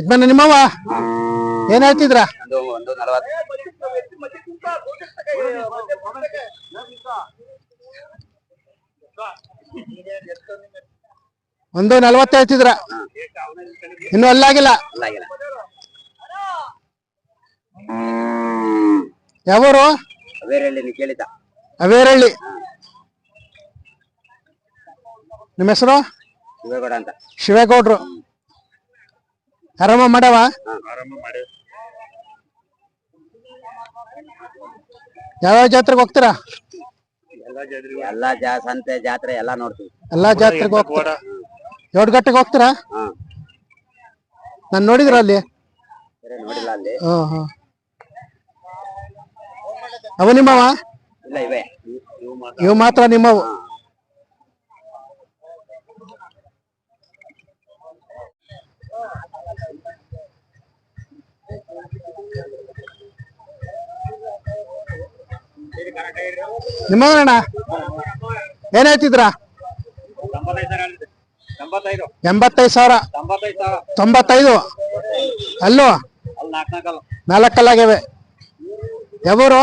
ಯಜಮಾನ ನಿಮ್ಮವ ಏನ್ ಹೇಳ್ತಿದ್ರ? ಒಂದು ನಲವತ್ತು. ಹೇಳ್ತಿದ್ರ? ಇನ್ನು ಅಲ್ಲಾಗಿಲ್ಲ. ಯಾವರು? ಅವೇರಳ್ಳಿ ನಿಮ್ಮ ಹೆಸರು? ಶಿವೇಗೌಡ ಅಂತ. ಶಿವೇಗೌಡ್ರು. ಆರಾಮ ಮಾಡವ? ಯಾವ್ಯಾವ ಜಾತ್ರೆಗೆ ಹೋಗ್ತೀರಾ? ಎಲ್ಲಾ ಜಾ ಸಂತೆ ಜಾತ್ರೆ ಎಲ್ಲಾ ನೋಡ್ತೀವಿ. ಎಲ್ಲಾ ಜಾತ್ರೆಗೆ ಹೋಗ್ತೀರಾ? ಎರಡು ಗಂಟೆಗೆ ಹೋಗ್ತೀರಾ? ನಾನು ನೋಡಿದ್ರ ಅಲ್ಲಿ? ಬೇರೆ ನೋಡಿಲ್ಲ ಅಲ್ಲಿ. ಹಾ ಹಾ. ಅವ ನಿಮ್ಮವ? ಇಲ್ಲ ಇವೆ. ಇವು ಮಾತ್ರ. ನಿಮ್ಮವು? ನಿಮ್ಮವಣ್ಣ ಏನ್ ಹೇಳ್ತಿದ್ರ? ಎಂಬತ್ತೈದು. ಸಾವಿರ. ತೊಂಬತ್ತೈದು. ಅಲ್ಲೋ? ಅಲ್ಲಿ ನಾಲ್ಕು ನಾಲ್ಕಲ್ಲ. ನಾಲ್ಕಲ್ಲಾಗ್ಯವೆ. ಯಾವೂರು?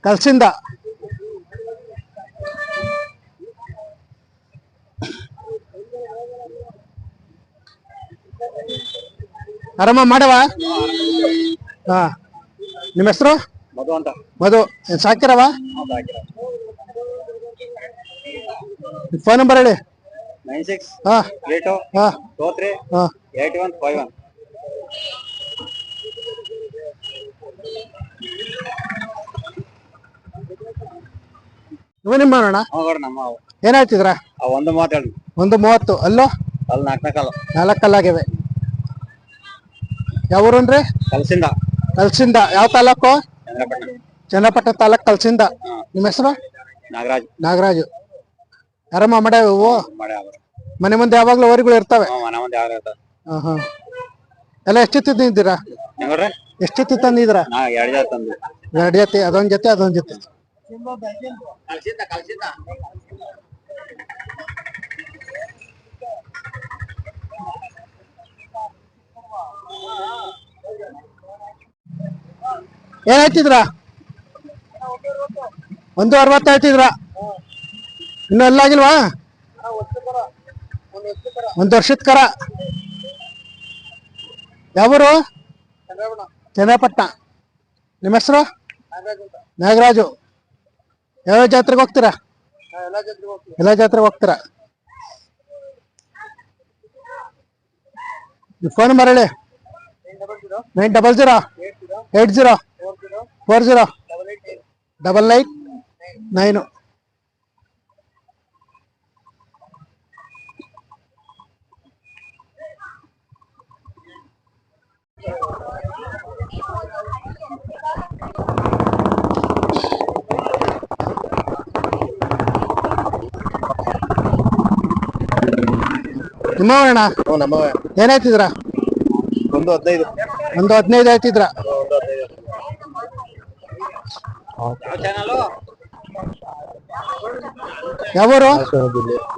ಕಲ್ಸಿಂದ. ಆರಾಮ ಮಾಡವ ಹಾ. ನಿಮ್ಮ ಹೆಸರು? ಮಧು ಅಂತ. ಮಧು ಸಾಕಿರವ ಫೋನ್ ನಂಬರ್ ಹೇಳಿ. ನೈನ್ ಸಿಕ್ಸ್ ಹಾ. ತ್ರೀ ಟು ಹಾ. ಟೂ ತ್ರೀ ಹಾ. Eight one five one. ಇವ ನಿಮ್ಮ ಅಣ್ಣ ನಮ್ಮ ಅವು. ಏನ್ ಹೇಳ್ತಿದ್ರ? ಅವು ಒಂದು ಮಾತಾಡಿ ಒಂದು ಮೂವತ್ತು. ಅಲ್ಲೋ? ಅಲ್ಲಿ ನಾಲ್ಕು ನಾಲ್ಕಲ್ಲ ನಾಲ್ಕಲ್ಲಾಗ್ಯವೆ ಯಾವ ಊರನ್ರಿ? ಕಲಸಿಂದ. ಕಲ್ಸಿಂದ. ಯಾವ ತಾಲೂಕು? ಚನ್ನಪಟ್ಟಣ ತಾಲೂಕ್ ಕಲ್ಸಿಂದ. ನಿಮ್ಮ ಹೆಸರು? ನಾಗರಾಜ್. ನಾಗರಾಜು. ಯಾರಮ್ಮ ಮಾಡಿ ಮನೆ ಮುಂದೆ ಯಾವಾಗ್ಲೂ ವರಿಗಳು ಇರ್ತವೆ? ಹಾ ಹಾ ಎಲ್ಲ ಎಷ್ಟು ತಂದಿದ್ದೀರಾ? ಎಷ್ಟು ತಂದಿದ್ದೀರಾ? ನಾ ಎರಡು ಜನ ತಂದು ಎರಡು ಜೊತೆ ಅದೊಂದ್ ಜೊತೆ ಅದೊಂದ್ ಜೊತೆ. ಏನ್ ಹೇಳ್ತಿದ್ರ? ಒಂದು ಅರವತ್ತು ಹೇಳ್ತಿದ್ರ? ಇನ್ನು ಅಲ್ಲಾಗಿಲ್ವಾ ಒಂದು ವರ್ಷದ ಕರ. ಯಾವೂರು? ಚಂದ್ರಪಟ್ಟಣ ನಿಮ್ಮ ಹೆಸರು? ನಾಗರಾಜು. ಯಾವ ಜಾತ್ರೆಗೆ ಹೋಗ್ತೀರಾ? ಎಲ್ಲ ಜಾತ್ರೆಗೆ ಹೋಗ್ತೀರಾ? ಫೋನ್ ಮರಳಿ nine double zero eight zero four zero double nine nine ನಿಮ್ಮವಣ್ಣ ಹ್ಞೂ ನಮ್ಮ ಏನ್ ಹೇಳ್ತಿದ್ರ ಒಂದು ಹದಿನೈದು. ಒಂದು ಹದಿನೈದು ಹೇಳ್ತಿದ್ರ ಯಾವೂರು?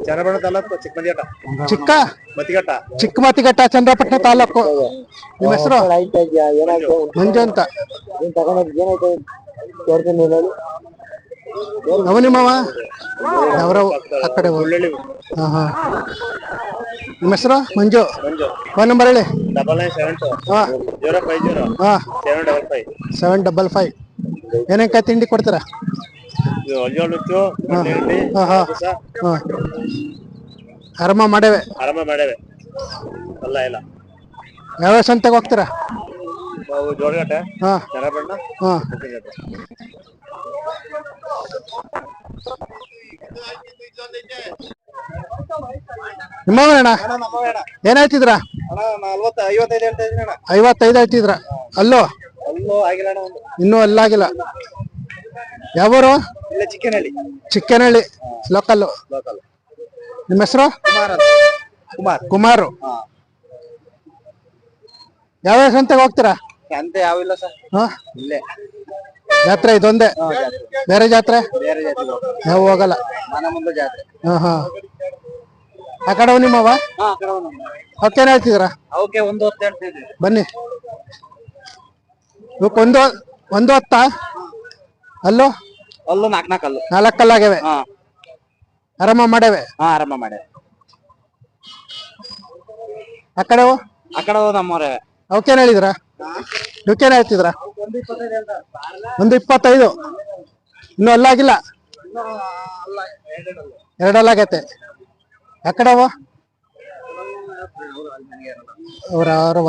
ಚನ್ನಪಟ್ಟಣ ತಾಲೂಕು ಚಿಕ್ಕಮಂದಿಘಟ್ಟ ಚಿಕ್ಕ? ಮತಿಘಟ್ಟ ಚಿಕ್ಕ ಮತಿಘಟ್ಟ ಚಂದ್ರಪಟ್ಟಣ ತಾಲೂಕು. ನಿಮ್ಮ ಹೆಸರು? ಮಂಜು ಅಂತ ಅವ ನಿಮ್ಮವ ಅವರ ಆ ಕಡೆ ಹಾ ಹಾ. ನಿಮ್ಮ ಹೆಸರು? ಮಂಜು. ಮಂಜು. ಫೋನ್ ನಂಬರ್ ಹೇಳಿ. ಡಬಲ್ ನೈನ್ ಸೆವೆನ್ ಟು ಹಾ. ಜೀರೋ ಫೈವ್ ಜೀರೋ ಹಾ. Seven double five. Seven double five. ಏನೇನ್ ತಿಂಡಿ ಕೊಡ್ತೀರಾ? ಆರಾಮ ಮಾಡೇವೆ ಆರಾಮ ಮಾಡೇವೆ ಅಲ್ಲ ಇಲ್ಲ ಯಾವ ಸಂತೆಗೆ ಹೋಗ್ತೀರಾ? ನಾವು ಜೋಳಗಟ್ಟೆ ಹಾ. ಚನ್ನಪಟ್ಟಣ ಹಾ. ಮತಿಘಟ್ಟ ನಿಮ್ಮವಣ್ಣ ಏನ್ ಹೇಳ್ತಿದ್ರ? ಅಣ್ಣ ನಲ್ವತ್ತು ಐವತ್ತೈದು ಹೇಳ್ತಾ ಇದ್ದೀನಿ ಅಣ್ಣ. ಐವತ್ತೈದು ಹೇಳ್ತಿದ್ರ? ಅಲ್ಲೋ? ಅಲ್ಲೂ ಇನ್ನೂ ಅಲ್ಲಾಗಿಲ್ಲ ಯಾವೂರು? ಇಲ್ಲ ಚಿಕ್ಕನಹಳ್ಳಿ. ಚಿಕ್ಕನಹಳ್ಳಿ ಲೋಕಲ್ಲು ಲೋಕಲ್ ನಿಮ್ಮ ಹೆಸರು? ಕುಮಾರ್ ಕುಮಾರ್. ಯಾವ ಸಂತೆಗೆ ಹೋಗ್ತೀರಾ? ಅಂತ ಯಾವಿಲ್ಲ ಸರ್. ಹಾ? ಇಲ್ಲೇ. ಜಾತ್ರೆ ಇದೊಂದೇ? ಬೇರೆ ಜಾತ್ರೆ? ಬೇರೆ ಜಾತ್ರೆ ಯಾವ ಹೋಗಲ್ಲ? ಮನೆ ಮುಂದೆ ಜಾತ್ರೆ. ಹಾ ಹಾ. ಆ ಕಡೆ ನಿಮ್ಮವ ಅವಕ್ಕೇನ್ ಹೇಳ್ತಿದ್ದೀರಾ? ಅವಕ್ಕೆ ಒಂದು ಹೊತ್ತು ಹೇಳ್ತಿದ್ವಿ. ಬನ್ನಿ. ಒಂದು ಒಂದು ಹೊತ್ತ? ಅಲ್ಲೋ? ಅಲ್ಲೂ ನಾಲ್ಕು ನಾಲ್ಕು ಅಲ್ಲು. ನಾಲ್ಕು ಕಲ್ಲಾಗ್ಯವೆ ಹಾ. ಆರಾಮ ಮಾಡೇವೆ ಹಾ ಆರಂಭ ಮಾಡಿ ಆ ಕಡೆ ಆ ಕಡೆ ನಮ್ಮವ್ರೆ. ಅವಕ್ಕೇನ್ ಹೇಳಿದ್ರ? ಇವಕ್ಕೇನ್ ಹೇಳ್ತಿದ್ರ? ಒಂದು ಇಪ್ಪತ್ತೈದು. ಇನ್ನು ಅಲ್ಲಾಗಿಲ್ಲ. ಎರಡಲ್ಲಾಗೈತೆ. ಆ ಕಡೆ ಅವ ಅವ್ರ ಅವ್ರವ